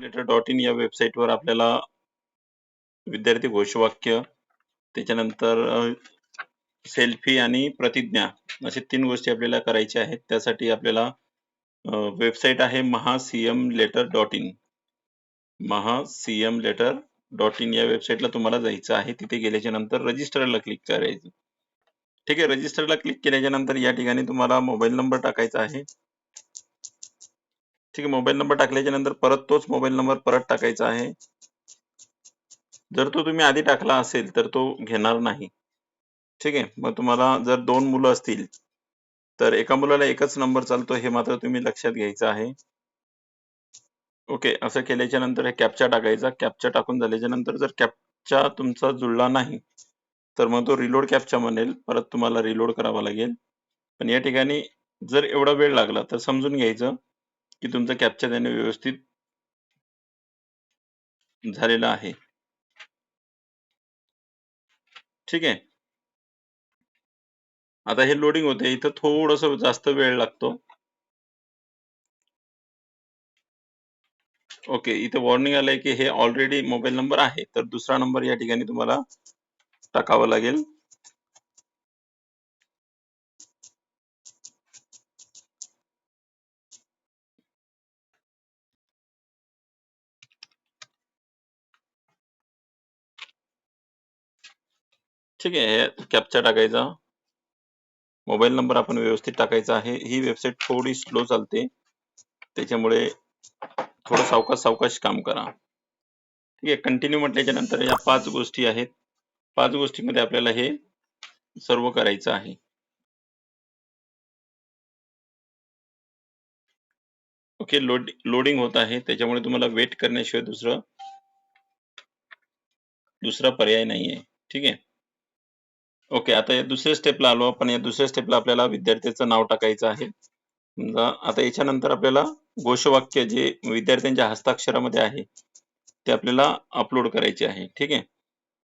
Letter dot in या वेबसाईटवर आपल्याला विद्यार्थी घोषवाक्य त्याच्यानंतर सेल्फी आणि प्रतिज्ञा असे तीन गोष्टी आपल्याला करायच्या आहेत. त्यासाठी आपल्याला वेबसाईट आहे Maha CM letter dot in Maha CM letter dot in या वेबसाईटला तुम्हाला जायचं आहे. तिथे गेल्याच्यानंतर रजिस्टरला क्लिक करायचं. ठीक आहे रजिस्टरला क्लिक केल्याच्यानंतर या ठिकाणी तुम्हाला मोबाईल नंबर टाकायचा आहे. ठीक आहे मोबाईल नंबर टाकल्याच्या नंतर परत तोच मोबाईल नंबर परत टाकायचा आहे. जर तो तुम्ही आधी टाकला असेल तर तो घेणार नाही. ठीक आहे मग तुम्हाला जर दोन मुलं असतील तर एका मुलाला एकच नंबर चालतो हे मात्र तुम्ही लक्षात घ्यायचं आहे. ओके असं केल्याच्यानंतर हे कॅपचा टाकायचा. कॅपचा टाकून झाल्याच्यानंतर जर कॅपचा तुमचा जुळला नाही तर मग तो रिलोड कॅपचा म्हणेल परत तुम्हाला रिलोड करावा लागेल. पण या ठिकाणी जर एवढा वेळ लागला तर समजून घ्यायचं. की तुमचा कॅपचा त्याने व्यवस्थित झालेला आहे. ठीक आहे? आता हे लोडिंग होते इथं थोडस जास्त वेळ लागतो. ओके इथे वॉर्निंग आलंय की हे ऑलरेडी मोबाईल नंबर आहे. तर दुसरा नंबर या ठिकाणी तुम्हाला टाकावा लागेल. ठीक आहे कॅप्चा टाकायचा. मोबाईल नंबर आपण व्यवस्थित टाकायचा आहे. ही वेबसाईट थोडी स्लो चालते. त्याच्यामुळे थोडं सावकाश सावकाश काम करा. ठीक आहे कंटिन्यू म्हटल्याच्या नंतर या पाच गोष्टी आहेत. पाच गोष्टीमध्ये आपल्याला हे सर्व करायचं आहे. ओके लोड लोडिंग होत आहे. त्याच्यामुळे तुम्हाला वेट करण्याशिवाय दुसरं दुसरा पर्याय नाही आहे ठीक आहे. ओके आता या दुसऱ्या स्टेपला आलो. आपण या दुसऱ्या स्टेपला आपल्याला विद्यार्थ्याचं नाव टाकायचं आहे. समजा आता याच्यानंतर आपल्याला घोषवाक्य जे विद्यार्थ्यांच्या हस्ताक्षरामध्ये आहे ते आपल्याला अपलोड करायचे आहे. ठीक आहे?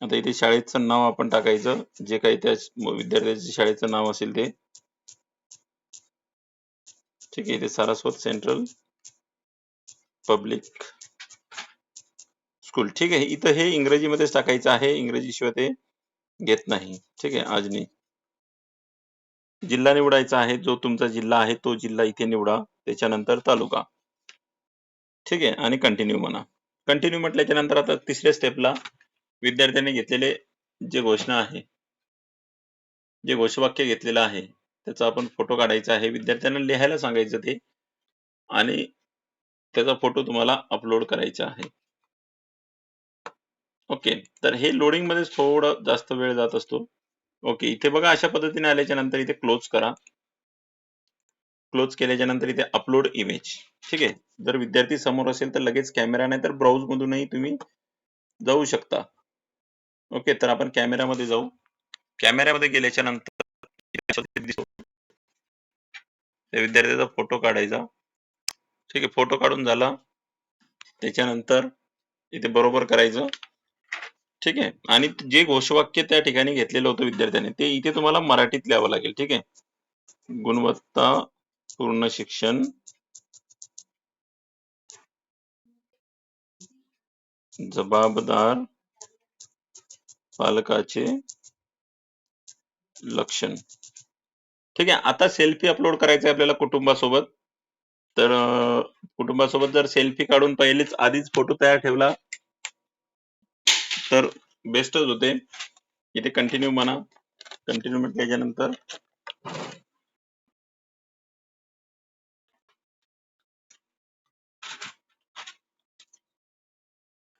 आता इथे शाळेचं नाव आपण टाकायचं. जे काही त्या विद्यार्थ्याचे शाळेचं नाव असेल ते. ठीक आहे इथे सारस्वत सेंट्रल पब्लिक स्कूल ठीक आहे इथं हे इंग्रजीमध्येच टाकायचं आहे. इंग्रजी शिवाय ते घेत नाही. ठीक आहे आजनी. जिल्हा निवडायचा आहे जो तुमचा जिल्हा आहे तो जिल्हा इथे निवडा त्याच्यानंतर तालुका. ठीक आहे आणि कंटिन्यू म्हणा. कंटिन्यू म्हटल्याच्या नंतर आता तिसऱ्या स्टेपला विद्यार्थ्यांनी घेतलेले जे घोषणा आहे जे घोषवाक्य घेतलेलं आहे त्याचा आपण फोटो काढायचा आहे. विद्यार्थ्यांना लिहायला सांगायचं ते आणि त्याचा फोटो तुम्हाला अपलोड करायचा आहे. ओके तर हे लोडिंगमध्ये थोडं जास्त वेळ जात असतो. ओके इथे बघा अशा पद्धतीने आल्याच्यानंतर इथे क्लोज करा. क्लोज केल्याच्यानंतर इथे अपलोड इमेज ठीक आहे? जर विद्यार्थी समोर असेल तर लगेच कॅमेरा नाही तर ब्राउज मधूनही तुम्ही जाऊ शकता. ओके तर आपण कॅमेरामध्ये जाऊ. कॅमेऱ्यामध्ये गेल्याच्यानंतर विद्यार्थ्याचा फोटो काढायचा. ठीक आहे फोटो काढून झाला. त्याच्यानंतर इथे बरोबर करायचं. ठीक आहे. आणि जे घोषवाक्य त्या ठिकाणी घेतलेलं होतं विद्यार्थ्याने ते इथे तुम्हाला मराठीत लिहावं लागेल. ठीक आहे? गुणवत्ता पूर्ण शिक्षण. जबाबदार पालकाचे लक्षण. ठीक आहे? आता सेल्फी अपलोड करायचं आहे आपल्याला कुटुंबासोबत. तर कुटुंबासोबत जर सेल्फी काढून पहिलेच आधीच फोटो तयार ठेवला तर बेस्टच होते. इथे कंटिन्यू म्हणा. कंटिन्यू म्हटल्याच्या नंतर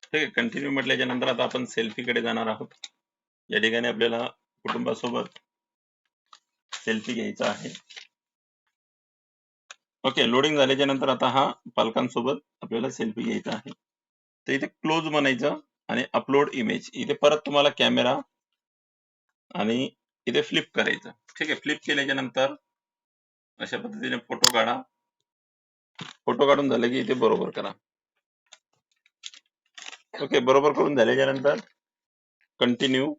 ठीक आहे कंटिन्यू म्हटल्याच्या आता आपण सेल्फी कडे जाणार आहोत. या ठिकाणी सेल्फी ओके लोडिंग झाल्याच्या आता हा पालकांसोबत आपल्याला सेल्फी घ्यायचा आहे. आणि अपलोड इमेज इथे परत तुम्हाला कॅमेरा आणि इथे फ्लिप करायचं. ठीक आहे? फ्लिप केल्याच्यानंतर अशा पद्धतीने फोटो काढा. फोटो काढून झाले की इथे बरोबर करा. ओके बरोबर करून झाल्याच्यानंतर कंटिन्यू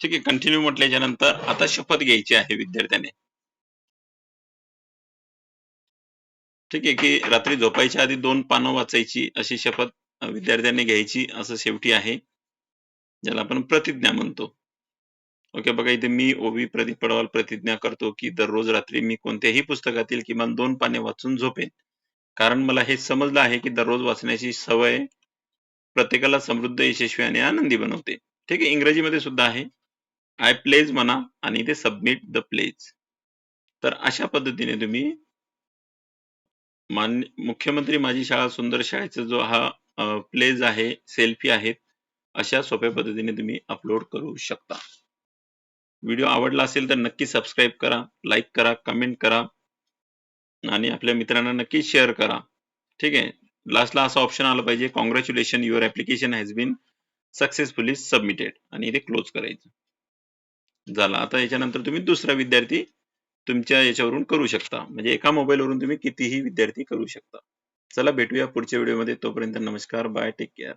ठीक आहे कंटिन्यू म्हटल्याच्या नंतर आता शपथ घ्यायची आहे विद्यार्थ्याने. ठीक आहे की रात्री झोपायच्या आधी दोन पानं वाचायची अशी शपथ विद्यार्थ्यांनी घ्यायची असं शेवटी आहे ज्याला आपण प्रतिज्ञा म्हणतो. ओके बघा इथे मी ओवी प्रदीप पडवाल प्रतिज्ञा करतो की दररोज रात्री मी कोणत्याही पुस्तकातील किमान दोन पाने वाचून झोपेन. कारण मला हे समजलं आहे की दररोज वाचण्याची सवय प्रत्येकाला समृद्ध यशस्वी आणि आनंदी बनवते. ठीक आहे इंग्रजीमध्ये सुद्धा आहे आय प्लेज म्हणा आणि ते सबमिट द प्लेज तर अशा पद्धतीने तुम्ही मान्य मुख्यमंत्री माझी शाळा सुंदर शाळेचा जो हा प्लेज आहे सेल्फी आहेत अशा सोप्या पद्धतीने तुम्ही अपलोड करू शकता. व्हिडिओ आवडला असेल तर नक्की सबस्क्राईब करा लाईक करा कमेंट करा आणि आपल्या मित्रांना नक्की शेअर करा. ठीक आहे? लास्टला असा ऑप्शन आला पाहिजे congratulation your application has been successfully submitted आणि इथे क्लोज करायचं. झालं. आता याच्यानंतर तुम्ही दुसरा विद्यार्थी तुमच्या याच्यावरून करू शकता. म्हणजे एका मोबाईलवरून तुम्ही कितीही विद्यार्थी करू शकता. चला भेटूया पुढच्या व्हिडिओमध्ये. तोपर्यंत नमस्कार. बाय. Take care.